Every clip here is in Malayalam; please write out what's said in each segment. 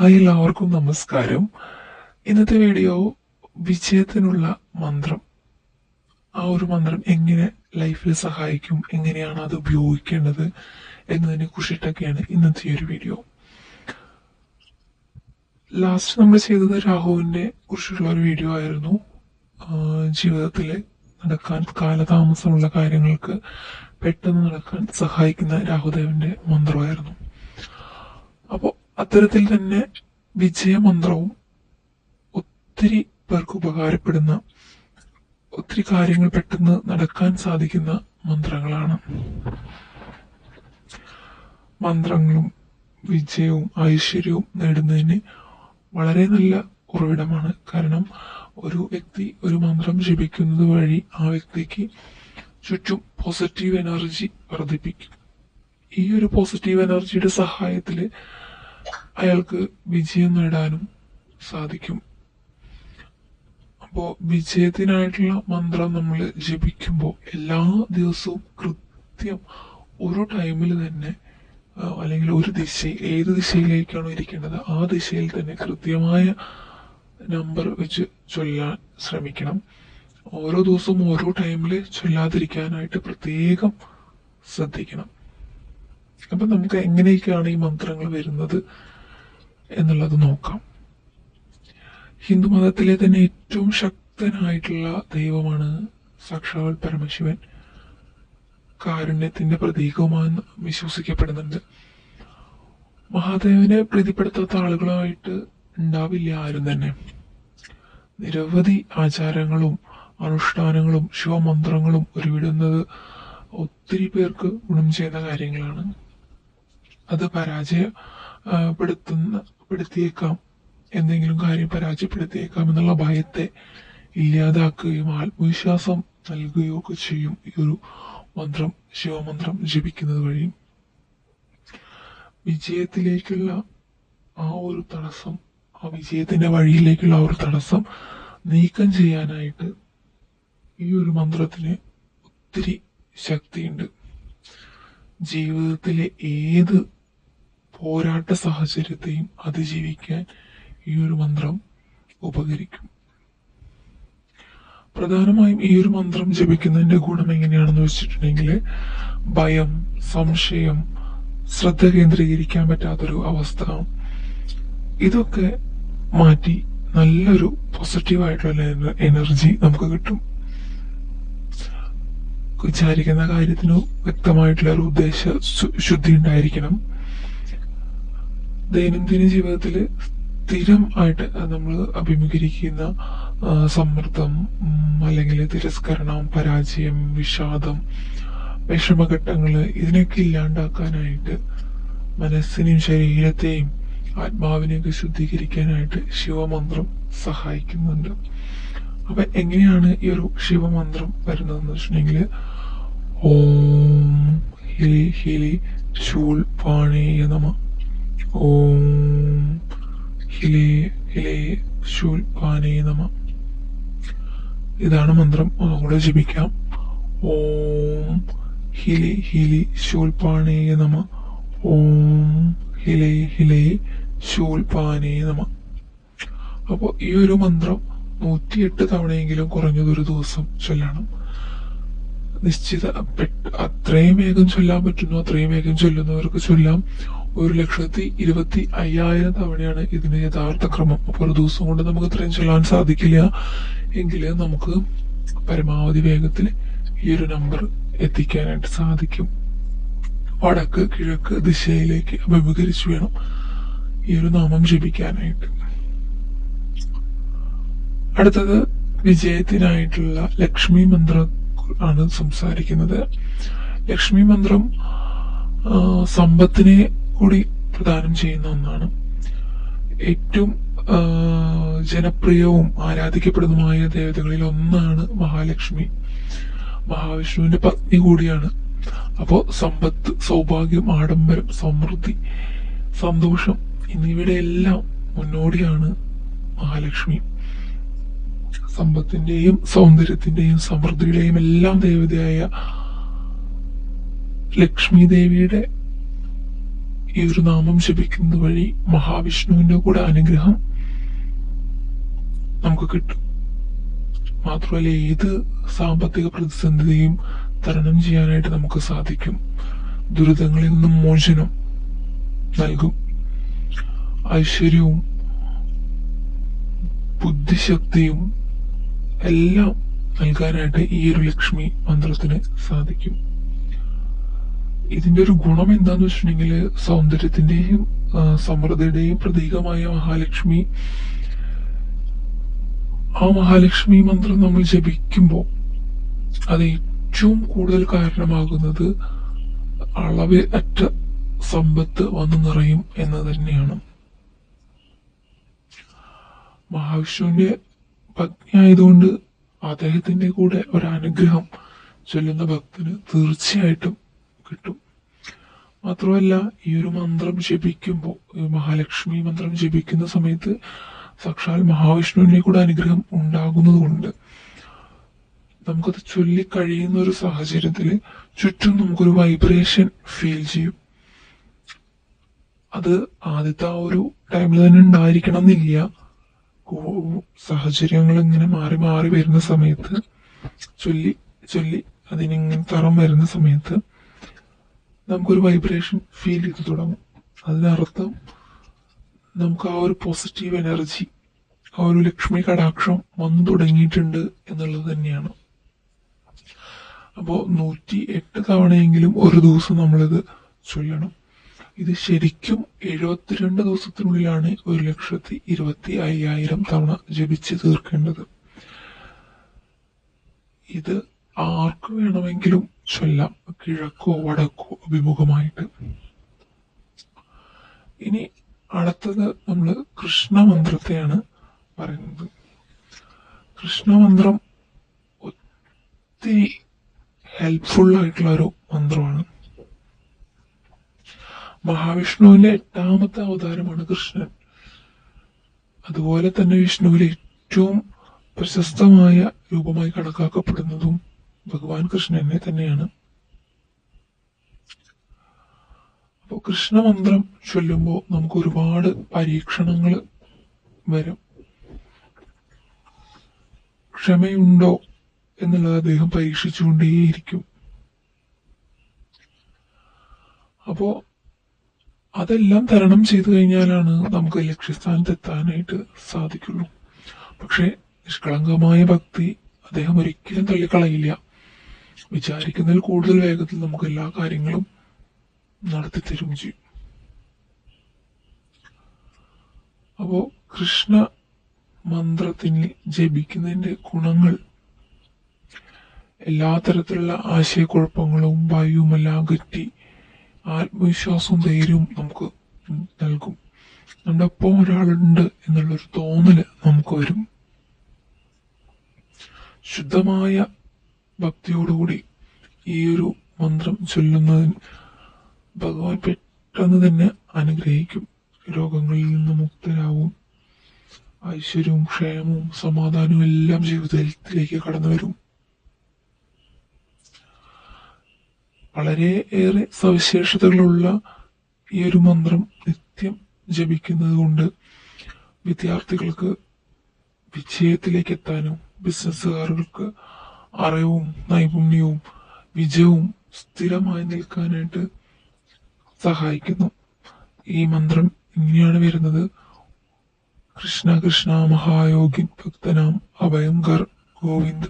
ഹായ് എല്ലാവർക്കും നമസ്കാരം. ഇന്നത്തെ വീഡിയോ വിജയത്തിനുള്ള മന്ത്രം. ആ ഒരു മന്ത്രം എങ്ങനെ ലൈഫിൽ സഹായിക്കും എങ്ങനെയാണ് അത് ഉപയോഗിക്കേണ്ടത് എന്നതിനെ കുറിച്ചിട്ടൊക്കെയാണ് ഇന്നത്തെ ഒരു വീഡിയോ. ലാസ്റ്റ് നമ്മൾ ചെയ്തത് രാഹുവിനെ കുറിച്ചുള്ള ഒരു വീഡിയോ ആയിരുന്നു. ജീവിതത്തിൽ നടക്കാൻ കാലതാമസമുള്ള കാര്യങ്ങൾക്ക് പെട്ടെന്ന് നടക്കാൻ സഹായിക്കുന്ന രാഹുദേവന്റെ മന്ത്രമായിരുന്നു. അപ്പോൾ അത്തരത്തിൽ തന്നെ വിജയമന്ത്രവും ഒത്തിരി പേർക്ക് ഉപകാരപ്പെടുന്ന ഒത്തിരി കാര്യങ്ങൾ പെട്ടെന്ന് നടക്കാൻ സാധിക്കുന്ന മന്ത്രങ്ങളാണ്. മന്ത്രങ്ങളും വിജയവും ഐശ്വര്യവും നേടുന്നതിന് വളരെ നല്ല ഉറവിടമാണ്. കാരണം ഒരു വ്യക്തി ഒരു മന്ത്രം ജപിക്കുന്നത് വഴി ആ വ്യക്തിക്ക് ചുറ്റും പോസിറ്റീവ് എനർജി വർദ്ധിപ്പിക്കും. ഈ ഒരു പോസിറ്റീവ് എനർജിയുടെ സഹായത്തിൽ അയാൾക്ക് വിജയം നേടാനും സാധിക്കും. അപ്പോൾ വിജയത്തിനായിട്ടുള്ള മന്ത്രം നമ്മൾ ജപിക്കുമ്പോൾ എല്ലാ ദിവസവും കൃത്യം ഒരു ടൈമിൽ തന്നെ അല്ലെങ്കിൽ ഒരു ദിശ ഏത് ദിശയിലേക്കാണോ ഇരിക്കേണ്ടത് ആ ദിശയിൽ തന്നെ കൃത്യമായ നമ്പർ വെച്ച് ചൊല്ലാൻ ശ്രമിക്കണം. ഓരോ ദിവസവും ഓരോ ടൈമിൽ ചൊല്ലാതിരിക്കാനായിട്ട് പ്രത്യേകം ശ്രദ്ധിക്കണം. അപ്പൊ നമുക്ക് എങ്ങനെയൊക്കെയാണ് ഈ മന്ത്രങ്ങൾ വരുന്നത് എന്നുള്ളത് നോക്കാം. ഹിന്ദു മതത്തിലെ തന്നെ ഏറ്റവും ശക്തനായിട്ടുള്ള ദൈവമാണ് സാക്ഷാൽ പരമശിവൻ. കാരുണ്യത്തിന്റെ പ്രതീകവുമാണെന്ന് വിശ്വസിക്കപ്പെടുന്നുണ്ട്. മഹാദേവനെ പ്രീതിപ്പെടുത്താത്ത ആളുകളുമായിട്ട് ഉണ്ടാവില്ല ആരും തന്നെ. നിരവധി ആചാരങ്ങളും അനുഷ്ഠാനങ്ങളും ശിവമന്ത്രങ്ങളും ഒരുവിടുന്നത് ഒത്തിരി പേർക്ക് ഗുണം ചെയ്ത കാര്യങ്ങളാണ്. അത് പരാജയപ്പെടുത്തുന്ന പെടുത്തിയേക്കാം. എന്തെങ്കിലും കാര്യം പരാജയപ്പെടുത്തിയേക്കാം എന്നുള്ള ഭയത്തെ ഇല്ലാതാക്കുകയും ആത്മവിശ്വാസം നൽകുകയോ ഒക്കെ ചെയ്യും. ഈ ഒരു മന്ത്രം ശിവമന്ത്രം ജപിക്കുന്നത് വഴി. വിജയത്തിലേക്കുള്ള ആ ഒരു തടസ്സം ആ വിജയത്തിന്റെ വഴിയിലേക്കുള്ള ആ ഒരു തടസ്സം നീക്കം ചെയ്യാനായിട്ട് ഈ ഒരു മന്ത്രത്തിന് ഒത്തിരി ശക്തിയുണ്ട്. ജീവിതത്തിലെ ഏത് പോരാട്ട സാഹചര്യത്തെയും അതിജീവിക്കാൻ ഈ ഒരു മന്ത്രം ഉപകരിക്കും. പ്രധാനമായും ഈ ഒരു മന്ത്രം ജപിക്കുന്നതിന്റെ ഗുണം എങ്ങനെയാണെന്ന് വെച്ചിട്ടുണ്ടെങ്കിൽ ഭയം സംശയം ശ്രദ്ധ കേന്ദ്രീകരിക്കാൻ പറ്റാത്തൊരു അവസ്ഥ. ഇതൊക്കെ മാറ്റി നല്ലൊരു പോസിറ്റീവായിട്ടുള്ള എനർജി നമുക്ക് കിട്ടും. വിചാരിക്കുന്ന കാര്യത്തിന് വ്യക്തമായിട്ടുള്ള ഒരു ഉദ്ദേശ ശുദ്ധി ഉണ്ടായിരിക്കണം. ദൈനംദിന ജീവിതത്തിൽ സ്ഥിരം ആയിട്ട് നമ്മൾ അഭിമുഖീകരിക്കുന്ന സമ്മർദ്ദം അല്ലെങ്കിൽ തിരസ്കരണം പരാജയം വിഷാദം വിഷമഘട്ടങ്ങൾ ഇതിനൊക്കെ ഇല്ലാണ്ടാക്കാനായിട്ട് മനസ്സിനെയും ശരീരത്തെയും ആത്മാവിനെയൊക്കെ ശുദ്ധീകരിക്കാനായിട്ട് ശിവമന്ത്രം സഹായിക്കുന്നുണ്ട്. അപ്പൊ എങ്ങനെയാണ് ഈ ഒരു ശിവമന്ത്രം വരുന്നതെന്ന് വെച്ചിട്ടുണ്ടെങ്കിൽ ഓം ഹിലി ഹിലി ശൂൽ പാണേയ നമ. ഓം ഹിലേ ഹിലേ നമ. ഇതാണ് മന്ത്രം. ഒന്നുകൂടെ ജപിക്കാം. ഓം ഹിലി ഹിലി ശൂൽ പാനേയ നമ. ഓം ഹിലേ ഹിലേ ശൂൽ പാനേയ നമ. അപ്പോൾ ഈ ഒരു മന്ത്രം നൂറ്റിയെട്ട് തവണയെങ്കിലും കുറഞ്ഞത് ഒരു ദിവസം ചൊല്ലണം. നിശ്ചിത അത്രയും വേഗം ചൊല്ലാൻ പറ്റുന്നു അത്രയും വേഗം ചൊല്ലുന്നവർക്ക് ചൊല്ലാം. ഒരു ലക്ഷത്തി ഇരുപത്തി അയ്യായിരം തവണയാണ് ഇതിന്റെ യഥാർത്ഥ ക്രമം. അപ്പൊ ഒരു ദിവസം കൊണ്ട് നമുക്ക് ഇത്രയും ചൊല്ലാൻ സാധിക്കില്ല. എങ്കിൽ നമുക്ക് പരമാവധി വേഗത്തിൽ ഈ ഒരു നമ്പർ എത്തിക്കാനായിട്ട് സാധിക്കും. വടക്ക് കിഴക്ക് ദിശയിലേക്ക് അഭിമുഖീകരിച്ചു വേണം ഈ ഒരു നാമം ജപിക്കാനായിട്ട്. അടുത്തത് വിജയത്തിനായിട്ടുള്ള ലക്ഷ്മി മന്ത്രം ആണ് സംസാരിക്കുന്നത്. ലക്ഷ്മി മന്ത്രം സമ്പത്തിനെ കൂടി പ്രദാനം ചെയ്യുന്ന ഒന്നാണ്. ഏറ്റവും ജനപ്രിയവും ആരാധിക്കപ്പെടുന്നതുമായ ദേവതകളിൽ ഒന്നാണ് മഹാലക്ഷ്മി. മഹാവിഷ്ണുവിന്റെ പത്നി കൂടിയാണ്. അപ്പോ സമ്പത്ത് സൗഭാഗ്യം ആഡംബരം സമൃദ്ധി സന്തോഷം എന്നിവയുടെ എല്ലാം മുന്നോടിയാണ് മഹാലക്ഷ്മി. സമ്പത്തിന്റെയും സൗന്ദര്യത്തിന്റെയും സമൃദ്ധിയുടെയും എല്ലാം ദേവതയായ ലക്ഷ്മി ദേവിയുടെ ഈ ഒരു നാമം ജപിക്കുന്നത് വഴി മഹാവിഷ്ണുവിന്റെ കൂടെ അനുഗ്രഹം നമുക്ക് കിട്ടും. മാത്രമല്ല ഏത് സാമ്പത്തിക പ്രതിസന്ധിയും തരണം ചെയ്യാനായിട്ട് നമുക്ക് സാധിക്കും. ദുരിതങ്ങളിൽ നിന്നും മോചനം നൽകും. ഐശ്വര്യവും ബുദ്ധിശക്തിയും എല്ലാം നൽകാനായിട്ട് ഈ ഒരു ലക്ഷ്മി മന്ത്രത്തിന് സാധിക്കും. ഇതിന്റെ ഒരു ഗുണം എന്താന്ന് വെച്ചിട്ടുണ്ടെങ്കിൽ സൗന്ദര്യത്തിന്റെയും സമൃദ്ധിയുടെയും പ്രതീകമായ മഹാലക്ഷ്മി. ആ മഹാലക്ഷ്മി മന്ത്രം നമ്മൾ ജപിക്കുമ്പോൾ അത് ഏറ്റവും കൂടുതൽ കാരണമാകുന്നത് അളവ് അറ്റ സമ്പത്ത് വന്നു നിറയും എന്ന് തന്നെയാണ്. മഹാവിഷ്ണുവിന്റെ ഭക്തിയായതുകൊണ്ട് അദ്ദേഹത്തിന്റെ കൂടെ ഒരനുഗ്രഹം ചൊല്ലുന്ന ഭക്തന് തീർച്ചയായിട്ടും കിട്ടും. മാത്രമല്ല ഈ ഒരു മന്ത്രം ജപിക്കുമ്പോൾ മഹാലക്ഷ്മി മന്ത്രം ജപിക്കുന്ന സമയത്ത് സാക്ഷാൽ മഹാവിഷ്ണുവിനെ കൂടെ അനുഗ്രഹം ഉണ്ടാകുന്നതുകൊണ്ട് നമുക്കത് ചൊല്ലിക്കഴിയുന്ന ഒരു സാഹചര്യത്തിൽ ചുറ്റും നമുക്കൊരു വൈബ്രേഷൻ ഫീൽ ചെയ്യും. അത് ആദ്യത്തെ ആ ഒരു ടൈമിൽ തന്നെ ഉണ്ടായിരിക്കണം എന്നില്ല സാഹചര്യങ്ങൾ ഇങ്ങനെ മാറി മാറി വരുന്ന സമയത്ത് ചൊല്ലി ചൊല്ലി അതിനിങ്ങനെ തറം വരുന്ന സമയത്ത് നമുക്കൊരു വൈബ്രേഷൻ ഫീൽ ചെയ്ത് തുടങ്ങും. അതിനർത്ഥം നമുക്ക് ആ ഒരു പോസിറ്റീവ് എനർജി ആ ഒരു ലക്ഷ്മി കടാക്ഷം വന്നു തുടങ്ങിയിട്ടുണ്ട് എന്നുള്ളത് തന്നെയാണ്. അപ്പോൾ നൂറ്റി എട്ട് തവണയെങ്കിലും ഒരു ദിവസം നമ്മളിത് ചൊല്ലണം. ഇത് ശരിക്കും എഴുപത്തിരണ്ട് ദിവസത്തിനുള്ളിലാണ് ഒരു ലക്ഷത്തി ഇരുപത്തി അയ്യായിരം തവണ ജപിച്ച് തീർക്കേണ്ടത്. ഇത് ആർക്ക് വേണമെങ്കിലും ചൊല്ലാം കിഴക്കോ വടക്കോ അഭിമുഖമായിട്ട്. ഇനി അടുത്തത് നമ്മൾ കൃഷ്ണമന്ത്രത്തെയാണ് പറയുന്നത്. കൃഷ്ണമന്ത്രം ഒത്തിരി ഹെൽപ്ഫുൾ ആയിട്ടുള്ള ഒരു മന്ത്രമാണ്. മഹാവിഷ്ണുവിന്റെ എട്ടാമത്തെ അവതാരമാണ് കൃഷ്ണൻ. അതുപോലെ തന്നെ വിഷ്ണുവിലെ ഏറ്റവും പ്രശസ്തമായ രൂപമായി കണക്കാക്കപ്പെടുന്നതും ഭഗവാൻ കൃഷ്ണനെ തന്നെയാണ്. അപ്പോൾ കൃഷ്ണമന്ത്രം ചൊല്ലുമ്പോൾ നമുക്ക് ഒരുപാട് പരീക്ഷണങ്ങൾ വരും. ക്ഷമയുണ്ടോ എന്നുള്ളത് അദ്ദേഹം പരീക്ഷിച്ചുകൊണ്ടേയിരിക്കും. അപ്പോ അതെല്ലാം തരണം ചെയ്തു കഴിഞ്ഞാലാണ് നമുക്ക് ലക്ഷ്യസ്ഥാനത്ത് എത്താനായിട്ട് സാധിക്കുള്ളൂ. പക്ഷെ നിഷ്കളങ്കമായ ഭക്തി അദ്ദേഹം ഒരിക്കലും തള്ളിക്കളയില്ല. വിചാരിക്കുന്നതിൽ കൂടുതൽ വേഗത്തിൽ നമുക്ക് എല്ലാ കാര്യങ്ങളും നടത്തി തരും ചെയ്യും. അപ്പോ കൃഷ്ണ മന്ത്രത്തിന് ജപിക്കുന്നതിന്റെ ഗുണങ്ങൾ എല്ലാ തരത്തിലുള്ള ആശയക്കുഴപ്പങ്ങളും ഭയവും എല്ലാം അകറ്റി ആത്മവിശ്വാസവും ധൈര്യവും നമുക്ക് നൽകും. നമ്മുടെ ഒപ്പം ഒരാളുണ്ട് എന്നുള്ളൊരു തോന്നൽ നമുക്ക് വരും. ശുദ്ധമായ ഭക്തിയോടുകൂടി ഈ ഒരു മന്ത്രം ചൊല്ലുന്നതിന് ഭഗവാൻ പെട്ടെന്ന് തന്നെ അനുഗ്രഹിക്കും. രോഗങ്ങളിൽ നിന്ന് മുക്തരാവും. ഐശ്വര്യവും ക്ഷേമവും സമാധാനവും എല്ലാം ജീവിതത്തിലേക്ക് കടന്നു വരും. വളരെ ഏറെ സവിശേഷതകളുള്ള ഈ ഒരു മന്ത്രം നിത്യം ജപിക്കുന്നത് കൊണ്ട് വിദ്യാർത്ഥികൾക്ക് വിജയത്തിലേക്ക് എത്താനും ബിസിനസ്സുകാർക്ക് അറിവും നൈപുണ്യവും വിജയവും സ്ഥിരമായി നിൽക്കാനായിട്ട് സഹായിക്കുന്നു. ഈ മന്ത്രം ഇങ്ങനെയാണ് വരുന്നത്. കൃഷ്ണ കൃഷ്ണ മഹായോഗി ഭക്തനാം അഭയങ്കർ ഗോവിന്ദ്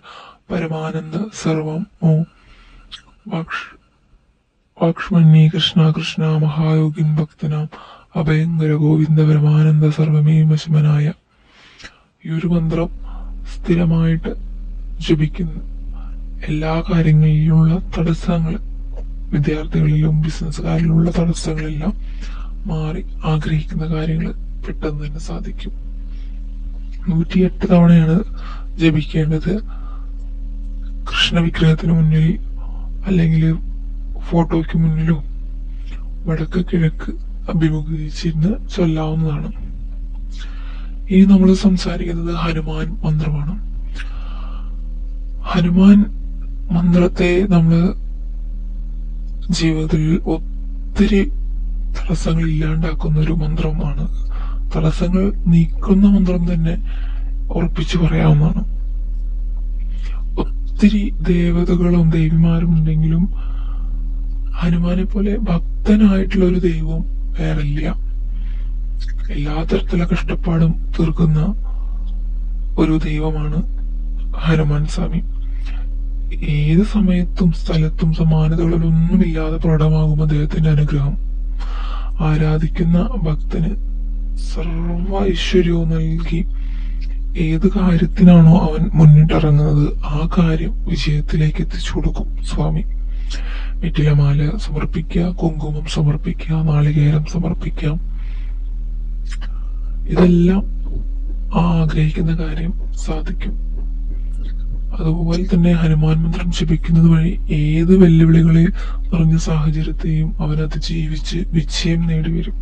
പരമാനന്ദ സർവം ഓ വാക്ഷ് വാക്ഷ്മണി കൃഷ്ണ കൃഷ്ണ മഹായോഗി ഭക്തനാം അഭയങ്കര ഗോവിന്ദ പരമാനന്ദ സർവമേ മശിമനായ ഈ ഒരു മന്ത്രം സ്ഥിരമായിട്ട് ജപിക്കുന്നു. എല്ലാ കാര്യങ്ങളിലുള്ള തടസ്സങ്ങൾ വിദ്യാർത്ഥികളിലും ബിസിനസ്സുകാരിലുള്ള തടസ്സങ്ങളെല്ലാം മാറി ആഗ്രഹിക്കുന്ന കാര്യങ്ങൾ പെട്ടെന്ന് തന്നെ സാധിക്കും. നൂറ്റിയെട്ട് തവണയാണ് ജപിക്കേണ്ടത്. കൃഷ്ണ വിഗ്രഹത്തിന് മുന്നിൽ അല്ലെങ്കിൽ ഫോട്ടോയ്ക്ക് മുന്നിലും വടക്ക് കിഴക്ക് അഭിമുഖീകരിച്ചിരുന്ന് ചൊല്ലാവുന്നതാണ്. ഇനി നമ്മൾ സംസാരിക്കുന്നത് ഹനുമാൻ മന്ത്രമാണ്. ഹനുമാൻ മന്ത്രത്തെ നമ്മൾ ജീവിതത്തിൽ ഒത്തിരി തടസ്സങ്ങൾ ഇല്ലാണ്ടാക്കുന്ന ഒരു മന്ത്രമാണ്. തടസ്സങ്ങൾ നീക്കുന്ന മന്ത്രം തന്നെ ഉറപ്പിച്ചു പറയാവുന്നതാണ്. ഒത്തിരി ദേവതകളും ദേവിമാരും ഉണ്ടെങ്കിലും ഹനുമാനെ പോലെ ഭക്തനായിട്ടുള്ള ഒരു ദൈവവും വേറില്ല. എല്ലാ തരത്തിലുള്ള കഷ്ടപ്പാടും തീർക്കുന്ന ഒരു ദൈവമാണ് ഹനുമാൻ സ്വാമി. ഏത് സമയത്തും സ്ഥലത്തും സമാനതകളൊന്നുമില്ലാതെ പ്രകടമാകും അദ്ദേഹത്തിന്റെ അനുഗ്രഹം. ആരാധിക്കുന്ന ഭക്തന് സർവ ഐശ്വര്യവും നൽകി ഏത് കാര്യത്തിനാണോ അവൻ മുന്നിട്ടിറങ്ങുന്നത് ആ കാര്യം വിജയത്തിലേക്ക് എത്തിച്ചു കൊടുക്കും സ്വാമി. വെറ്റിലമാല സമർപ്പിക്കുക കുങ്കുമം സമർപ്പിക്കുക നാളികേരം സമർപ്പിക്കാം. ഇതെല്ലാം ആ ആഗ്രഹിക്കുന്ന കാര്യം സാധിക്കും. അതുപോലെ തന്നെ ഹനുമാൻ മന്ത്രം ജപിക്കുന്നത് വഴി ഏത് വെല്ലുവിളികളെ നിറഞ്ഞ സാഹചര്യത്തെയും അവനത് ജീവിച്ച് വിജയം നേടിവരും.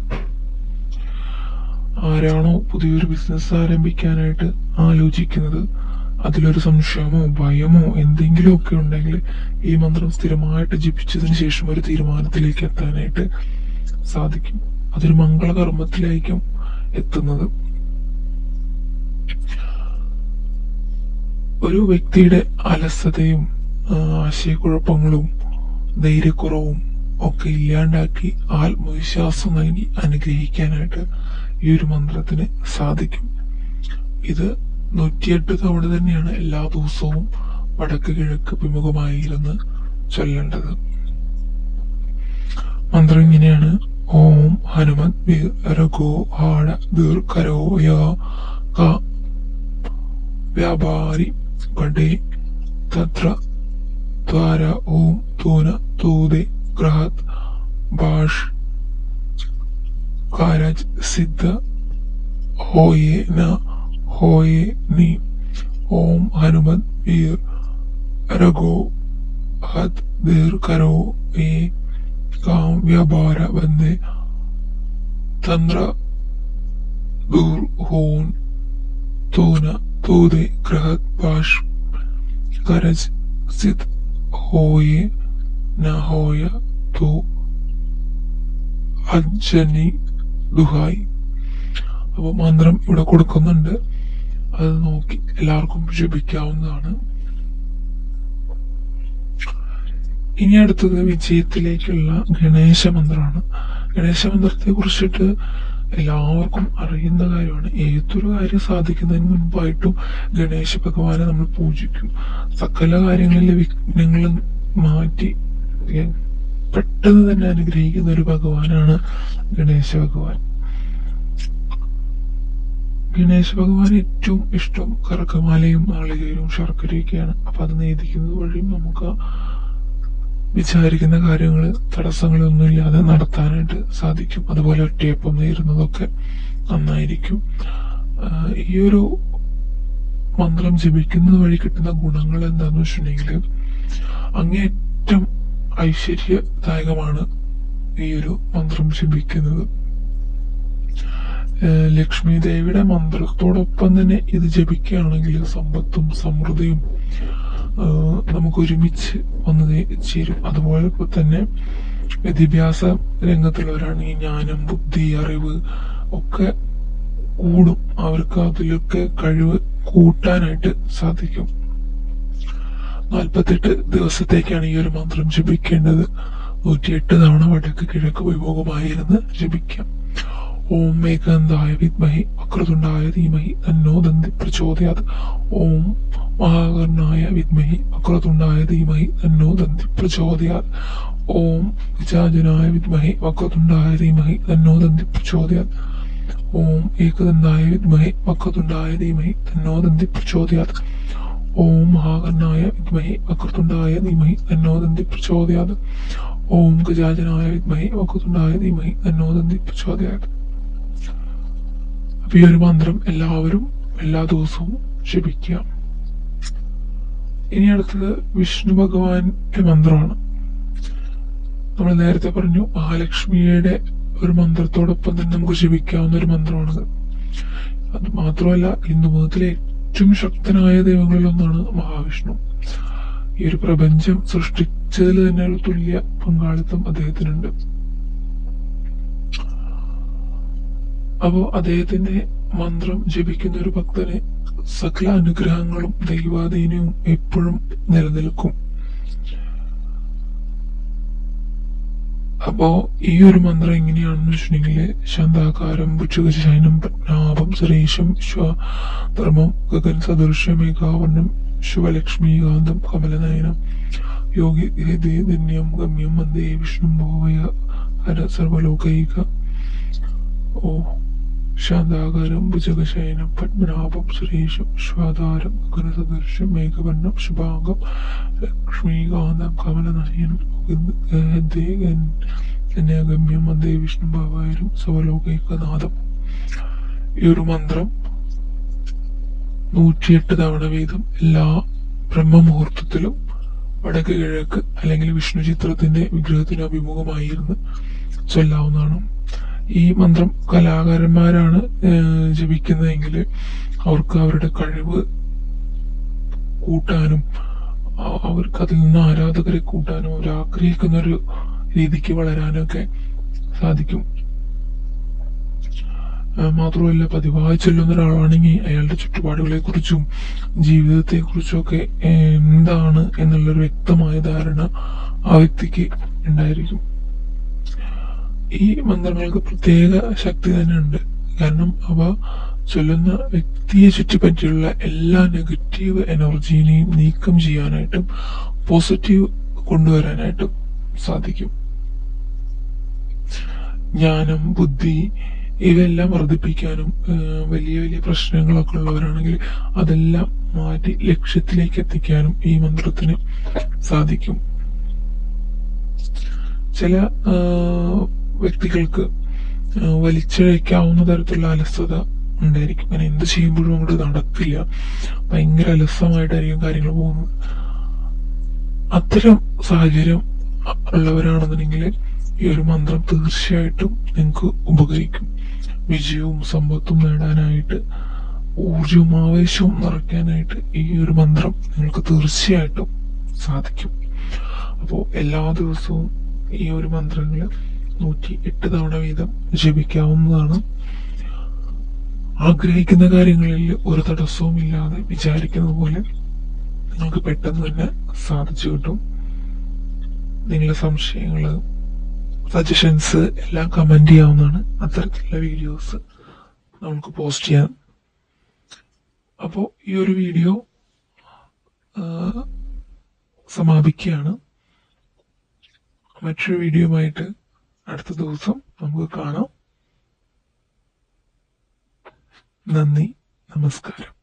ആരാണോ പുതിയൊരു ബിസിനസ് ആരംഭിക്കാനായിട്ട് ആലോചിക്കുന്നത്? അതിലൊരു സംശയമോ ഭയമോ എന്തെങ്കിലും ഒക്കെ ഉണ്ടെങ്കിൽ ഈ മന്ത്രം സ്ഥിരമായിട്ട് ജപിച്ചതിന് ശേഷം ഒരു തീരുമാനത്തിലേക്ക് എത്താനായിട്ട് സാധിക്കും. അതൊരു മംഗളകർമ്മത്തിലായിരിക്കും എത്തുന്നത്. ഒരു വ്യക്തിയുടെ അലസതയും ആശയക്കുഴപ്പങ്ങളും ധൈര്യക്കുറവും ഒക്കെ ഇല്ലാണ്ടാക്കി ആത്മവിശ്വാസം നൽകി അനുഗ്രഹിക്കാനായിട്ട് ഈ ഒരു മന്ത്രത്തിന് സാധിക്കും. ഇത് നൂറ്റിയെട്ട് തവണ തന്നെയാണ് എല്ലാ ദിവസവും വടക്ക് കിഴക്ക് വിമുഖമായി ഇരുന്ന് ചൊല്ലേണ്ടത്. മന്ത്രം ഇങ്ങനെയാണ്. ഓം ഹനുമത് ദീർഘരോ യ വ്യാപാരി पटे तत्र द्वारा ओम तून तूदे ग्रहत बाश कारज सिद्ध होये न होये नी। ओम हनुमत वीर रघो हत दीर करो ये काम व्यापार बंदे तंद्र दूर होन। तूना തൂതെ ഗ്രഹത് ваш സിദ്ധ ഹോയെ ന ഹോയ തൂ അജ്ജനി ദുഹായി അപ്പൊ മന്ത്രം ഇവിടെ കൊടുക്കുന്നുണ്ട്. അത് നോക്കി എല്ലാവർക്കും ജപിക്കാവുന്നതാണ്. ഇനി അടുത്തത് വിജയത്തിലേക്കുള്ള ഗണേശ മന്ത്രമാണ്. ഗണേശ മന്ത്രത്തെ കുറിച്ചിട്ട് എല്ലാവർക്കും അറിയുന്ന കാര്യമാണ്. ഏതൊരു കാര്യം സാധിക്കുന്നതിന് മുൻപായിട്ടും ഗണേശ ഭഗവാനെ നമ്മൾ പൂജിക്കും. സകല കാര്യങ്ങളിലെ വിഘ്നങ്ങൾ മാറ്റി പെട്ടെന്ന് തന്നെ അനുഗ്രഹിക്കുന്ന ഒരു ഭഗവാനാണ് ഗണേശ ഭഗവാൻ. ഗണേശ ഭഗവാൻ ഏറ്റവും ഇഷ്ടം കറക്കമാലയും നാളികേരവും ശർക്കരയൊക്കെയാണ്. അപ്പൊ അത് നേദിക്കുന്നത് വഴിയും നമുക്ക് വിചാരിക്കുന്ന കാര്യങ്ങൾ തടസ്സങ്ങളൊന്നുമില്ലാതെ നടത്താനായിട്ട് സാധിക്കും. അതുപോലെ ഒറ്റയപ്പം നേരുന്നതൊക്കെ നന്നായിരിക്കും. ഈ ഒരു മന്ത്രം ജപിക്കുന്നത് വഴി കിട്ടുന്ന ഗുണങ്ങൾ എന്താന്ന് വെച്ചിട്ടുണ്ടെങ്കിൽ അങ്ങേറ്റം ഐശ്വര്യദായകമാണ് ഈ ഒരു മന്ത്രം ജപിക്കുന്നത്. ലക്ഷ്മി ദേവിയുടെ മന്ത്രത്തോടൊപ്പം തന്നെ ഇത് ജപിക്കുകയാണെങ്കിൽ സമ്പത്തും സമൃദ്ധിയും നമുക്ക് ഒരുമിച്ച് വന്ന് ചേരും. അതുപോലെ തന്നെ വിദ്യാഭ്യാസ രംഗത്തുള്ളവരാണെങ്കിൽ ജ്ഞാനം ബുദ്ധി അറിവ് ഒക്കെ കൂടും. അവർക്ക് അതിലൊക്കെ കഴിവ് കൂട്ടാനായിട്ട് സാധിക്കും. നാൽപ്പത്തെട്ട് ദിവസത്തേക്കാണ് ഈ ഒരു മന്ത്രം ജപിക്കേണ്ടത്. നൂറ്റിയെട്ട് തവണ വടക്ക് കിഴക്ക് വിഭോഗമായിരുന്ന് ജപിക്കാം. ओम मेघगन्धाय विद्महे वक्रतुण्डाय धीमहि तन्नो दन्ति प्रचोदयात्। ॐ महाकर्णाय विद्महे वक्रतुण्डाय धीमहि तन्नो दन्ति प्रचोदयात्। ॐ गजाजनाय विद्महे वक्रतुंडाय धीमहि तन्नो दन्ति प्रचोदयात्। एकदन्ताय विद्महे धीमहि तन्नो दन्ति प्रचोदयात्। ओम महाकर्णाय विद्महे वक्रतुण्डाय धीमहि तन्नो दन्ति प्रचोदयात्। ॐ गजाजनाय विद्महे वक्रतुण्डाय धीमहि तन्नो दन्ति प्रचोदयात्। അപ്പൊ ഈ ഒരു മന്ത്രം എല്ലാവരും എല്ലാ ദിവസവും ജപിക്കുക ഇനി അടുത്തത് വിഷ്ണു ഭഗവാന്റെ മന്ത്രമാണ്. നമ്മൾ നേരത്തെ പറഞ്ഞു മഹാലക്ഷ്മിയുടെ ഒരു മന്ത്രത്തോടൊപ്പം തന്നെ നമുക്ക് ജപിക്കാവുന്ന ഒരു മന്ത്രമാണത്. അത് മാത്രമല്ല ഹിന്ദു മതത്തിലെ ഏറ്റവും ശക്തനായ ദൈവങ്ങളിൽ ഒന്നാണ് മഹാവിഷ്ണു. ഈ ഒരു പ്രപഞ്ചം സൃഷ്ടിച്ചതിൽ തന്നെ ഒരു തുല്യ പങ്കാളിത്തം അദ്ദേഹത്തിനുണ്ട്. അപ്പോൾ അദ്ദേഹത്തിന്റെ മന്ത്രം ജപിക്കുന്ന ഒരു ഭക്തന് സകല അനുഗ്രഹങ്ങളും ദൈവാധീനവും എപ്പോഴും നിലനിൽക്കും. അപ്പോ ഈ ഒരു മന്ത്രം എങ്ങനെയാണെന്ന് വെച്ചിട്ടുണ്ടെങ്കിൽ ശാന്താകാരം ഭുജഗശയനം പത്മനാഭം സുരേഷം വിശ്വധർമ്മം ഗഗൻ സദൃശ്യമേകാവർണം ശിവലക്ഷ്മീകാന്തം കമലനയനം യോഗി ധന്യം ഗമ്യം വന്ദേ വിഷ്ണു ഭോവയ ഹര സർവലോകൈക ഓ ശാന്താകാരം ഭുജഗശയനം പത്മനാഭം സുരേഷം വിശ്വാധാരം ഗുണസദൃശം മേഘവർണം ശുഭാംഗം ലക്ഷ്മീകാന്തം കമലനയനം ഗമ്യം വന്ദേ വിഷ്ണു ഭാവായാലും സവലോകൈകനാഥം ഈ ഒരു മന്ത്രം നൂറ്റിയെട്ട് തവണ വീതം എല്ലാ ബ്രഹ്മമുഹൂർത്തത്തിലും വടക്ക് കിഴക്ക് അല്ലെങ്കിൽ വിഷ്ണു ചിത്രത്തിന്റെ വിഗ്രഹത്തിന് അഭിമുഖമായിരുന്ന് ചൊല്ലാവുന്നതാണ്. ഈ മന്ത്രം കലാകാരന്മാരാണ് ജപിക്കുന്നതെങ്കിൽ അവർക്ക് അവരുടെ കഴിവ് കൂട്ടാനും അവർക്ക് അതിൽ നിന്ന് ആരാധകരെ കൂട്ടാനും അവർ ആഗ്രഹിക്കുന്ന ഒരു രീതിക്ക് വളരാനൊക്കെ സാധിക്കും. മാത്രമല്ല പതിവായി ചൊല്ലുന്ന ഒരാളാണെങ്കിൽ അയാളുടെ ചുറ്റുപാടുകളെ കുറിച്ചും ജീവിതത്തെ കുറിച്ചും ഒക്കെ എന്താണ് എന്നുള്ളൊരു വ്യക്തമായ ധാരണ ആ വ്യക്തിക്ക് ഉണ്ടായിരിക്കും. ഈ മന്ത്രങ്ങൾക്ക് പ്രത്യേക ശക്തി തന്നെ ഉണ്ട് കാരണം അവ ചൊല്ലുന്ന വ്യക്തിയെ ചുറ്റിപ്പറ്റിയുള്ള എല്ലാ നെഗറ്റീവ് എനർജീനെയും നീക്കം ചെയ്യാനായിട്ടും പോസിറ്റീവ് കൊണ്ടുവരാനായിട്ടും സാധിക്കും. ജ്ഞാനം ബുദ്ധി ഇവയെല്ലാം വർദ്ധിപ്പിക്കാനും വലിയ വലിയ പ്രശ്നങ്ങളൊക്കെ ഉള്ളവരാണെങ്കിൽ അതെല്ലാം മാറ്റി ലക്ഷ്യത്തിലേക്ക് എത്തിക്കാനും ഈ മന്ത്രത്തിന് സാധിക്കും. ചില വ്യക്തികൾക്ക് വലിച്ചിഴയ്ക്കാവുന്ന തരത്തിലുള്ള അലസത ഉണ്ടായിരിക്കും. അങ്ങനെ എന്ത് ചെയ്യുമ്പോഴും അങ്ങോട്ട് നടക്കില്ല. ഭയങ്കര അലസമായിട്ടായിരിക്കും കാര്യങ്ങൾ പോകുന്നത്. അത്തരം സാഹചര്യം ഉള്ളവരാണെന്നുണ്ടെങ്കിൽ ഈ ഒരു മന്ത്രം തീർച്ചയായിട്ടും നിങ്ങൾക്ക് ഉപകരിക്കും. വിജയവും സമ്പത്തും നേടാനായിട്ട് ഊർജവും ആവേശവും നിറയ്ക്കാനായിട്ട് ഈ ഒരു മന്ത്രം നിങ്ങൾക്ക് തീർച്ചയായിട്ടും സാധിക്കും. അപ്പോൾ എല്ലാ ദിവസവും ഈ ഒരു മന്ത്രങ്ങൾ നൂറ്റി എട്ട് തവണ വീതം ജപിക്കാവുന്നതാണ്. ആഗ്രഹിക്കുന്ന കാര്യങ്ങളിൽ ഒരു തടസ്സവും ഇല്ലാതെ വിചാരിക്കുന്നത് പോലെ നിങ്ങൾക്ക് പെട്ടെന്ന് തന്നെ സാധിച്ചു കിട്ടും. നിങ്ങളുടെ സംശയങ്ങൾ സജഷൻസ് എല്ലാം കമന്റ് ചെയ്യാവുന്നതാണ്. അത്തരത്തിലുള്ള വീഡിയോസ് നമുക്ക് പോസ്റ്റ് ചെയ്യാം. അപ്പോൾ ഈ ഒരു വീഡിയോ സമാപിക്കുകയാണ്. മറ്റൊരു വീഡിയോയുമായിട്ട് അടുത്ത ദിവസം നമുക്ക് കാണാം. നന്ദി നമസ്കാരം.